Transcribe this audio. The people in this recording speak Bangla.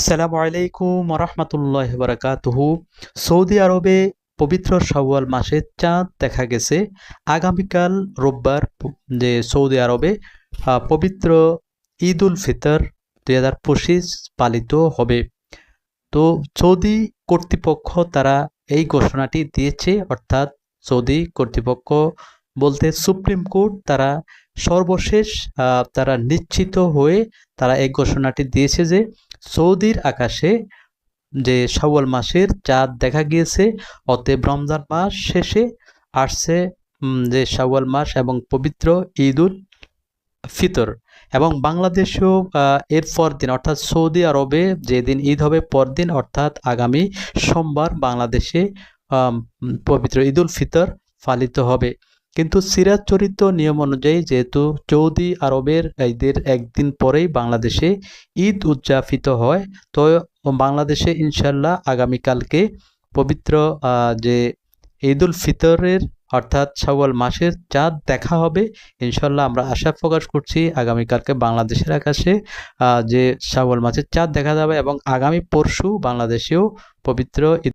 আসসালামু আলাইকুম রহমতুল্লাহ বারাকাতুহু সৌদি আরবে পবিত্র শাওয়াল মাসে চাঁদ দেখা গেছে। আগামীকাল রোববার যে সৌদি আরবে পবিত্র ঈদ উল ফিতর দুই হাজার পঁচিশ পালিত হবে। তো সৌদি কর্তৃপক্ষ তারা এই ঘোষণাটি দিয়েছে, অর্থাৎ সৌদি কর্তৃপক্ষ বলতে সুপ্রিম কোর্ট তারা সর্বশেষ তারা নিশ্চিত হয়ে তারা এই ঘোষণাটি দিয়েছে যে সৌদির আকাশে যে শাওয়াল মাসের চাঁদ দেখা গিয়েছে, অতএব রমজান মাস শেষে আসছে যে শাওয়াল মাস এবং পবিত্র ঈদ উল ফিতর এবং বাংলাদেশেও এর পরদিন অর্থাৎ সৌদি আরবে যেদিন ঈদ হবে পরদিন অর্থাৎ আগামী সোমবার বাংলাদেশে পবিত্র ঈদ উল ফিতর পালিত হবে। কিন্তু সিরাজ চরিত্র নিয়ম অনুযায়ী যেহেতু সৌদি আরবের ঈদের একদিন পরেই বাংলাদেশে ঈদ উদযাপিত হয়, তো বাংলাদেশে ইনশাল্লাহ আগামীকালকে পবিত্র যে ঈদুল ফিতরের অর্থাৎ শাওয়াল মাসের চাঁদ দেখা হবে। ইনশাল্লাহ আমরা আশা প্রকাশ করছি আগামীকালকে বাংলাদেশের আকাশে যে শাওয়াল মাসের চাঁদ দেখা যাবে এবং আগামী পরশু বাংলাদেশেও পবিত্র